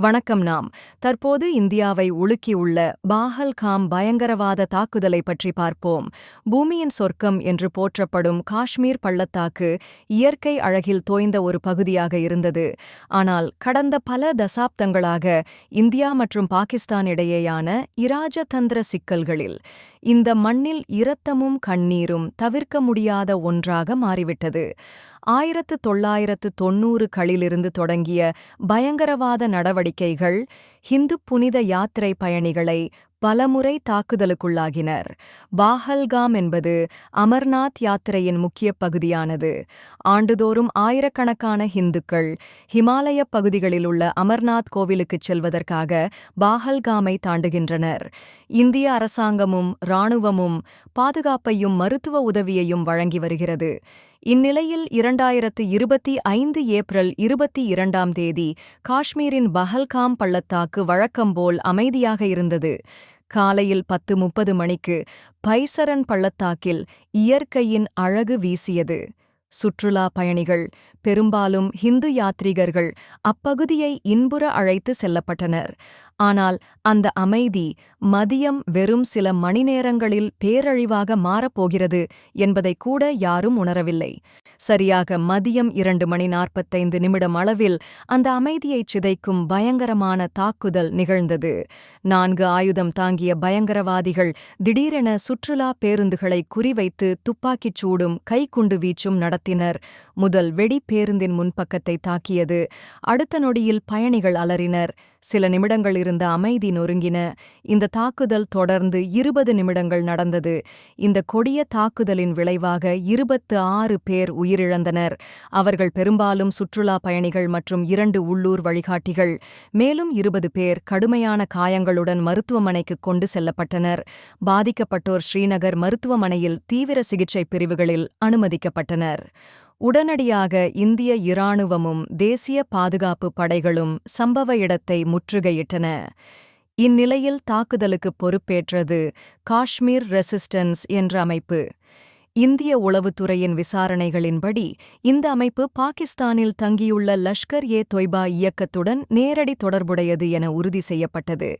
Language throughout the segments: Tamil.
வணக்கம் நாம். தற்போது இந்தியாவை உலுக்கியுள்ள பாஹல்காம் பயங்கரவாத தாக்குதலை பற்றி பார்ப்போம். பூமியின் சொர்க்கம் என்று போற்றப்படும் காஷ்மீர் பள்ளத்தாக்கு இயற்கை அழகில் தோய்ந்த ஒரு பகுதியாக இருந்தது. ஆனால் கடந்த பல தசாப்தங்களாக இந்தியா மற்றும் பாகிஸ்தான் இடையேயான இராஜதந்திர சிக்கல்களில் இந்த மண்ணில் இரத்தமும் கண்ணீரும் தவிர்க்க முடியாத ஒன்றாக மாறிவிட்டது. ஆயிரத்து தொள்ளாயிரத்து தொன்னூறுகளிலிருந்து தொடங்கிய பயங்கரவாத நடவடிக்கைகள் ஹிந்து புனித யாத்திரை பயணிகளை பலமுறை தாக்குதலுக்குள்ளாகினர். பாஹல்காம் என்பது அமர்நாத் யாத்திரையின் முக்கிய பகுதியானது. ஆண்டுதோறும் ஆயிரக்கணக்கான ஹிந்துக்கள் ஹிமாலய பகுதிகளில் உள்ள அமர்நாத் கோவிலுக்குச் செல்வதற்காக பாஹல்காமை தாண்டுகின்றனர். இந்திய அரசாங்கமும் இராணுவமும் பாதுகாப்பையும் மருத்துவ உதவியையும் வழங்கி வருகிறது. இந்நிலையில் இரண்டாயிரத்து இருபத்தி ஐந்து ஏப்ரல் இருபத்தி இரண்டாம் தேதி காஷ்மீரின் பஹல்காம் பள்ளத்தாக்கு வழக்கம்போல் அமைதியாக இருந்தது. காலையில் பத்து முப்பது மணிக்கு பைசரன் பள்ளத்தாக்கில் இயற்கையின் அழகு வீசியது. சுற்றுலா பயணிகள் பெரும்பாலும் ஹிந்து யாத்ரீகர்கள் அப்பகுதியை இன்புற அழைத்து செல்லப்பட்டனர். ஆனால் அந்த அமைதி மதியம் வெறும் சில மணிநேரங்களில் பேரழிவாக மாறப்போகிறது என்பதை கூட யாரும் உணரவில்லை. சரியாக மதியம் இரண்டு மணி நாற்பத்தைந்து நிமிடம் அளவில் அந்த அமைதியைச் சிதைக்கும் பயங்கரமான தாக்குதல் நிகழ்ந்தது. நான்கு ஆயுதம் தாங்கிய பயங்கரவாதிகள் திடீரென சுற்றுலா பேருந்துகளை குறிவைத்து துப்பாக்கிச் சூடும் கைக்குண்டு வீச்சும் நடத்தினர். முதல் வெடி பேருந்தின் முன்பக்கத்தை தாக்கியது. அடுத்த நொடியில் பயணிகள் அலறினர். சில நிமிடங்கள் இருந்த அமைதி நொறுங்கின. இந்த தாக்குதல் தொடர்ந்து இருபது நிமிடங்கள் நடந்தது. இந்த கொடிய தாக்குதலின் விளைவாக இருபத்து ஆறு பேர் உயிரிழந்தனர். அவர்கள் பெரும்பாலும் சுற்றுலா பயணிகள் மற்றும் இரண்டு உள்ளூர் வழிகாட்டிகள். மேலும் இருபது பேர் கடுமையான காயங்களுடன் மருத்துவமனைக்கு கொண்டு செல்லப்பட்டனர். பாதிக்கப்பட்டோர் ஸ்ரீநகர் மருத்துவமனையில் தீவிர சிகிச்சை பிரிவுகளில் அனுமதிக்கப்பட்டனர். உடனடியாக இந்திய இராணுவமும் தேசிய பாதுகாப்பு படைகளும் சம்பவ இடத்தை முற்றுகையிட்டன. இந்நிலையில் தாக்குதலுக்கு பொறுப்பேற்றது காஷ்மீர் ரெசிஸ்டன்ஸ் என்ற அமைப்பு. இந்திய உளவுத்துறையின் விசாரணைகளின்படி இந்த அமைப்பு பாகிஸ்தானில் தங்கியுள்ள லஷ்கர் ஏ தொய்பா இயக்கத்துடன் நேரடி தொடர்புடையது என உறுதி செய்யப்பட்டது.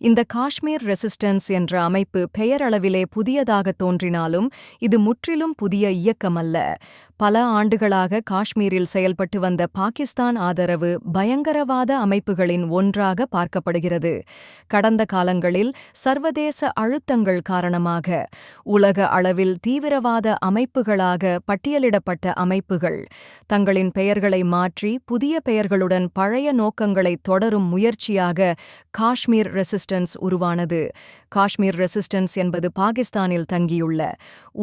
இந்த காஷ்மீர் ரெசிஸ்டன்ஸ் என்ற அமைப்பு பெயரளவிலே புதியதாக தோன்றினாலும் இது முற்றிலும் புதிய இயக்கமல்ல. பல ஆண்டுகளாக காஷ்மீரில் செயல்பட்டு வந்த பாகிஸ்தான் ஆதரவு பயங்கரவாத அமைப்புகளின் ஒன்றாக பார்க்கப்படுகிறது. கடந்த காலங்களில் சர்வதேச அழுத்தங்கள் காரணமாக உலக அளவில் தீவிரவாத அமைப்புகளாக பட்டியலிடப்பட்ட அமைப்புகள் தங்களின் பெயர்களை மாற்றி புதிய பெயர்களுடன் பழைய நோக்கங்களை தொடரும் முயற்சியாக காஷ்மீர் ரெசிஸ்டன்ஸ் உருவானது. காஷ்மீர் ரெசிஸ்டன்ஸ் என்பது பாகிஸ்தானில் தங்கியுள்ள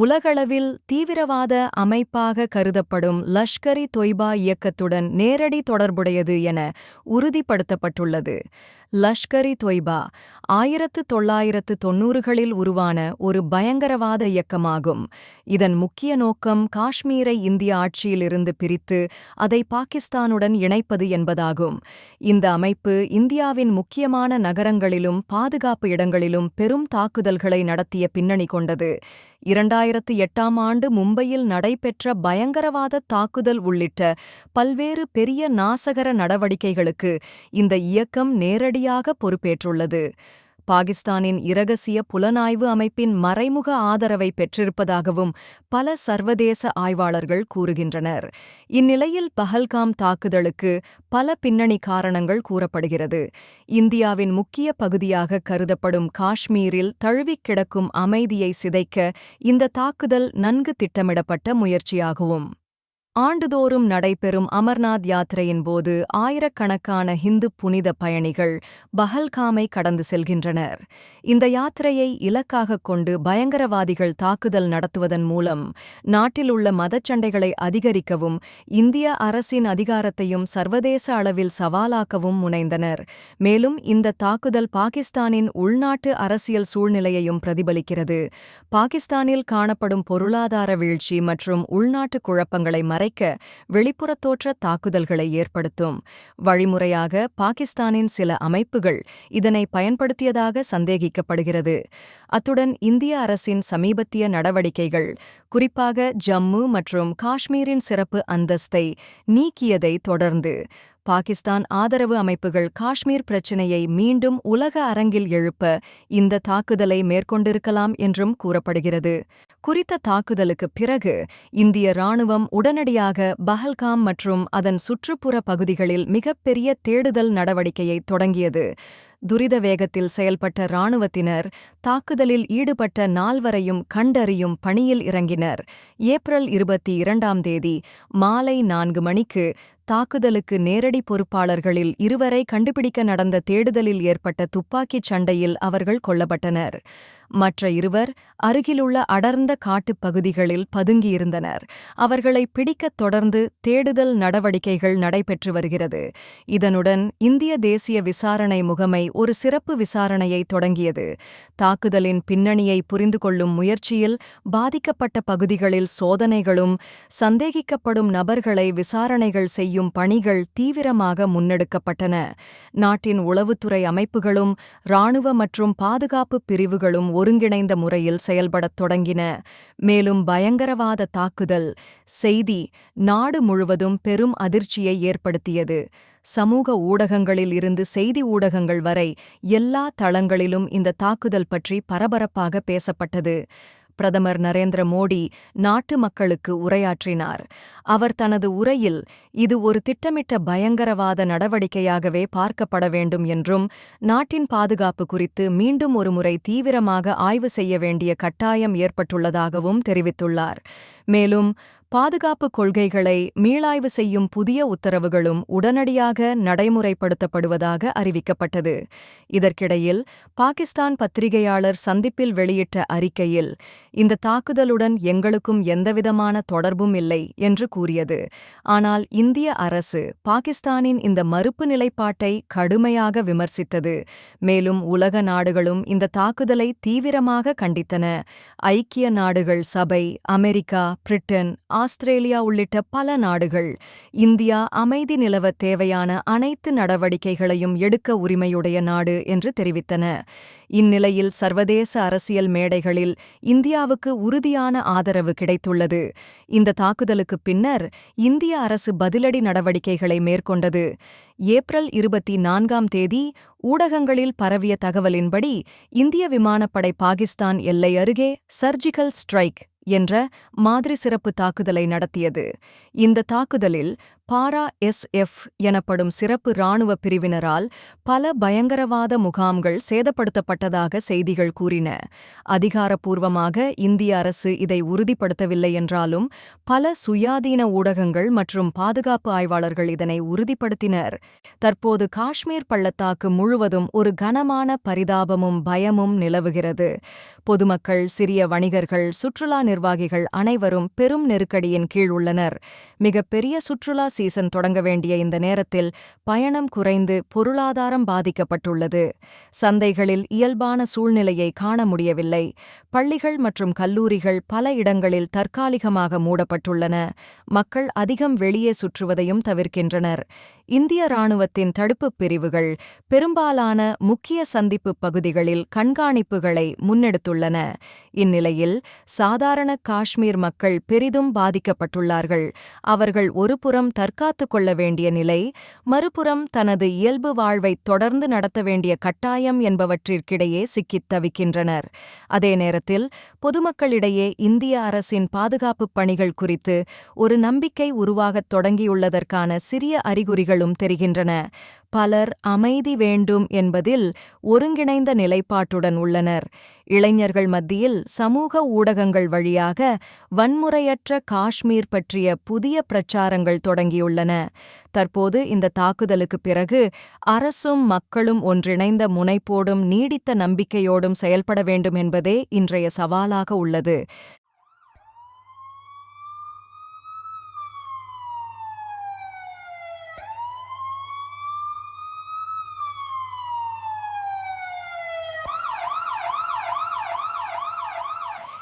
உலகளவில் தீவிரவாத அமைப்பாக கருதப்படும் லஷ்கரி தொய்பா இயக்கத்துடன் நேரடி தொடர்புடையது என உறுதிப்படுத்தப்பட்டுள்ளது. லஷ்கரி தொய்பா ஆயிரத்து தொள்ளாயிரத்து தொன்னூறுகளில் உருவான ஒரு பயங்கரவாத இயக்கமாகும். இதன் முக்கிய நோக்கம் காஷ்மீரை இந்திய ஆட்சியிலிருந்து பிரித்து அதை பாகிஸ்தானுடன் இணைப்பது என்பதாகும். இந்த அமைப்பு இந்தியாவின் முக்கியமான நகரங்களிலும் பாதுகாப்பு இடங்களிலும் பெரும் தாக்குதல்களை நடத்திய பின்னணி கொண்டது. இரண்டாயிரத்து எட்டாம் ஆண்டு மும்பையில் நடைபெற்ற பயங்கரவாத தாக்குதல் உள்ளிட்ட பல்வேறு பெரிய நாசகர நடவடிக்கைகளுக்கு இந்த இயக்கம் நேரடி நேரடியாக பொறுப்பேற்றுள்ளது. பாகிஸ்தானின் இரகசிய புலனாய்வு அமைப்பின் மறைமுக ஆதரவை பெற்றிருப்பதாகவும் பல சர்வதேச ஆய்வாளர்கள் கூறுகின்றனர். இந்நிலையில் பஹல்காம் தாக்குதலுக்கு பல பின்னணி காரணங்கள் கூறப்படுகிறது. இந்தியாவின் முக்கிய பகுதியாக கருதப்படும் காஷ்மீரில் தழுவிக் கிடக்கும் அமைதியை சிதைக்க இந்த தாக்குதல் நன்கு திட்டமிடப்பட்ட முயற்சியாகும் ஆண்டுதோறும் நடைபெறும் அமர்நாத் யாத்திரையின் போது ஆயிரக்கணக்கான ஹிந்து புனித பயணிகள் பஹல்காமை கடந்து செல்கின்றனர். இந்த யாத்திரையை இலக்காகக் கொண்டு பயங்கரவாதிகள் தாக்குதல் நடத்துவதன் மூலம் நாட்டில் உள்ள மதச்சண்டைகளை அதிகரிக்கவும் இந்திய அரசின் அதிகாரத்தையும் சர்வதேச அளவில் சவாலாக்கவும் முனைந்தனர். மேலும் இந்த தாக்குதல் பாகிஸ்தானின் உள்நாட்டு அரசியல் சூழ்நிலையையும் பிரதிபலிக்கிறது. பாகிஸ்தானில் காணப்படும் பொருளாதார வீழ்ச்சி மற்றும் உள்நாட்டு குழப்பங்களை மறைக்க வெளிப்புறத் தோற்ற தாக்குதல்களை ஏற்படுத்தும். வழிமுறையாக பாகிஸ்தானின் சில அமைப்புகள் இதனை பயன்படுத்தியதாக சந்தேகிக்கப்படுகிறது. அத்துடன் இந்திய அரசின் சமீபத்திய நடவடிக்கைகள் குறிப்பாக ஜம்மு மற்றும் காஷ்மீரின் சிறப்பு அந்தஸ்தை நீக்கியதை தொடர்ந்து பாகிஸ்தான் ஆதரவு அமைப்புகள் காஷ்மீர் பிரச்சினையை மீண்டும் உலக அரங்கில் எழுப்ப இந்த தாக்குதலை மேற்கொண்டிருக்கலாம் என்றும் கூறப்படுகிறது. குறித்த தாக்குதலுக்கு பிறகு இந்திய ராணுவம் உடனடியாக பஹல்காம் மற்றும் அதன் சுற்றுப்புற பகுதிகளில் மிகப்பெரிய தேடுதல் நடவடிக்கையை தொடங்கியது. துரித வேகத்தில் செயல்பட்ட இராணுவத்தினர் தாக்குதலில் ஈடுபட்ட நால்வரையும் கண்டறியும் பணியில் இறங்கினர். ஏப்ரல் இருபத்தி இரண்டாம் தேதி மாலை நான்கு மணிக்கு தாக்குதலுக்கு நேரடி பொறுப்பாளர்களில் இருவரை கண்டுபிடிக்க நடந்த தேடுதலில் ஏற்பட்ட துப்பாக்கிச் சண்டையில் அவர்கள் கொல்லப்பட்டனர். மற்ற இருவர் அருகிலுள்ள அடர்ந்த காட்டுப் பகுதிகளில் பதுங்கியிருந்தனர். அவர்களை பிடிக்கத் தொடர்ந்து தேடுதல் நடவடிக்கைகள் நடைபெற்று வருகிறது. இதனுடன் இந்திய தேசிய விசாரணை முகமை ஒரு சிறப்பு விசாரணையை தொடங்கியது. தாக்குதலின் பின்னணியை புரிந்து கொள்ளும் முயற்சியில் பாதிக்கப்பட்ட பகுதிகளில் சோதனைகளும் சந்தேகிக்கப்படும் நபர்களை விசாரணைகள் செய்யும் பணிகள் தீவிரமாக முன்னெடுக்கப்பட்டன. நாட்டின் உளவுத்துறை அமைப்புகளும் இராணுவ மற்றும் பாதுகாப்பு பிரிவுகளும் ஒருங்கிணைந்த முறையில் செயல்படத் தொடங்கின. மேலும் பயங்கரவாத தாக்குதல் செய்தி நாடு முழுவதும் பெரும் அதிர்ச்சியை ஏற்படுத்தியது. சமூக ஊடகங்களில் இருந்து செய்தி ஊடகங்கள் வரை எல்லா தளங்களிலும் இந்த தாக்குதல் பற்றி பரபரப்பாக பேசப்பட்டது. பிரதமர் நரேந்திர மோடி நாட்டு மக்களுக்கு உரையாற்றினார். அவர் தனது உரையில் இது ஒரு திட்டமிட்ட பயங்கரவாத நடவடிக்கையாகவே பார்க்கப்பட வேண்டும் என்றும் நாட்டின் பாதுகாப்பு குறித்து மீண்டும் ஒருமுறை தீவிரமாக ஆய்வு செய்ய வேண்டிய கட்டாயம் ஏற்பட்டுள்ளதாகவும் தெரிவித்துள்ளார். மேலும் பாதுகாப்பு கொள்கைகளை மீளாய்வு செய்யும் புதிய உத்தரவுகளும் உடனடியாக நடைமுறைப்படுத்தப்படுவதாக அறிவிக்கப்பட்டது. இதற்கிடையில் பாகிஸ்தான் பத்திரிகையாளர் சந்திப்பில் வெளியிட்ட அறிக்கையில் இந்த தாக்குதலுடன் எங்களுக்கும் எந்தவிதமான தொடர்பும் இல்லை என்று கூறியது. ஆனால் இந்திய அரசு பாகிஸ்தானின் இந்த மறுப்பு நிலைப்பாட்டை கடுமையாக விமர்சித்தது. மேலும் உலக நாடுகளும் இந்த தாக்குதலை தீவிரமாக கண்டித்தன. ஐக்கிய நாடுகள் சபை அமெரிக்கா பிரிட்டன் ஆஸ்திரேலியா உள்ளிட்ட பல நாடுகள். இந்தியா அமைதி நிலவ தேவையான அனைத்து நடவடிக்கைகளையும் எடுக்க உரிமையுடைய நாடு என்று தெரிவித்தன. இந்நிலையில் சர்வதேச அரசியல் மேடைகளில் இந்தியாவுக்கு உறுதியான ஆதரவு கிடைத்துள்ளது. இந்த தாக்குதலுக்கு பின்னர் இந்திய அரசு பதிலடி நடவடிக்கைகளை மேற்கொண்டது. ஏப்ரல் இருபத்தி நான்காம் தேதி ஊடகங்களில் பரவிய தகவலின்படி இந்திய விமானப்படை பாகிஸ்தான் எல்லை அருகே சர்ஜிக்கல் ஸ்ட்ரைக் என்ற மாதிரி சிறப்பு தாக்குதலை நடத்தியது. இந்த தாக்குதலில் பாரா எஸ்எஃப் எனப்படும் சிறப்பு இராணுவ பிரிவினரால் பல பயங்கரவாத முகாம்கள் சேதப்படுத்தப்பட்டதாக செய்திகள் கூறின. அதிகாரப்பூர்வமாக இந்திய அரசு இதை உறுதிப்படுத்தவில்லை என்றாலும் பல சுயாதீன ஊடகங்கள் மற்றும் பாதுகாப்பு ஆய்வாளர்கள் இதனை உறுதிப்படுத்தினர். தற்போது காஷ்மீர் பள்ளத்தாக்கு முழுவதும் ஒரு கனமான பரிதாபமும் பயமும் நிலவுகிறது. பொதுமக்கள் சிறிய வணிகர்கள் சுற்றுலா நிர்வாகிகள் அனைவரும் பெரும் நெருக்கடியின் கீழ் உள்ளனர். மிகப்பெரிய சுற்றுலா சீசன் தொடங்க வேண்டிய இந்த நேரத்தில் பயணம் குறைந்து பொருளாதாரம் பாதிக்கப்பட்டுள்ளது. சந்தைகளில் இயல்பான சூழ்நிலையை காண முடியவில்லை. பள்ளிகள் மற்றும் கல்லூரிகள் பல இடங்களில் தற்காலிகமாக மூடப்பட்டுள்ளன. மக்கள் அதிகம் வெளியே சுற்றுவதையும் தவிர்க்கின்றனர். இந்திய ராணுவத்தின் தடுப்புப் பிரிவுகள் பெரும்பாலான முக்கிய சந்திப்பு பகுதிகளில் கண்காணிப்புகளை முன்னெடுத்துள்ளன. இந்நிலையில் சாதாரண காஷ்மீர் மக்கள் பெரிதும் பாதிக்கப்பட்டுள்ளார்கள். அவர்கள் ஒருபுறம் தற்காத்து கொள்ள வேண்டிய நிலை மறுபுறம் தனது இயல்பு வாழ்வை தொடர்ந்து நடத்த வேண்டிய கட்டாயம் என்பவற்றிற்கிடையே சிக்கித் தவிக்கின்றனர். அதே நேரத்தில் பொதுமக்களிடையே இந்திய அரசின் பாதுகாப்புப் பணிகள் குறித்து ஒரு நம்பிக்கை உருவாகத் தொடங்கியுள்ளதற்கான சிறிய அறிகுறிகளும் தெரிகின்றன. பலர் அமைதி வேண்டும் என்பதில் ஒருங்கிணைந்த நிலைப்பாட்டுடன் உள்ளனர். இளைஞர்கள் மத்தியில் சமூக ஊடகங்கள் வழியாக வன்முறையற்ற காஷ்மீர் பற்றிய புதிய பிரச்சாரங்கள் தொடங்கியுள்ளன. தற்போது இந்த தாக்குதலுக்கு பிறகு அரசும் மக்களும் ஒன்றிணைந்த முனைப்போடும் நீடித்த நம்பிக்கையோடும் செயல்பட வேண்டும் என்பதே இன்றைய சவாலாக உள்ளது.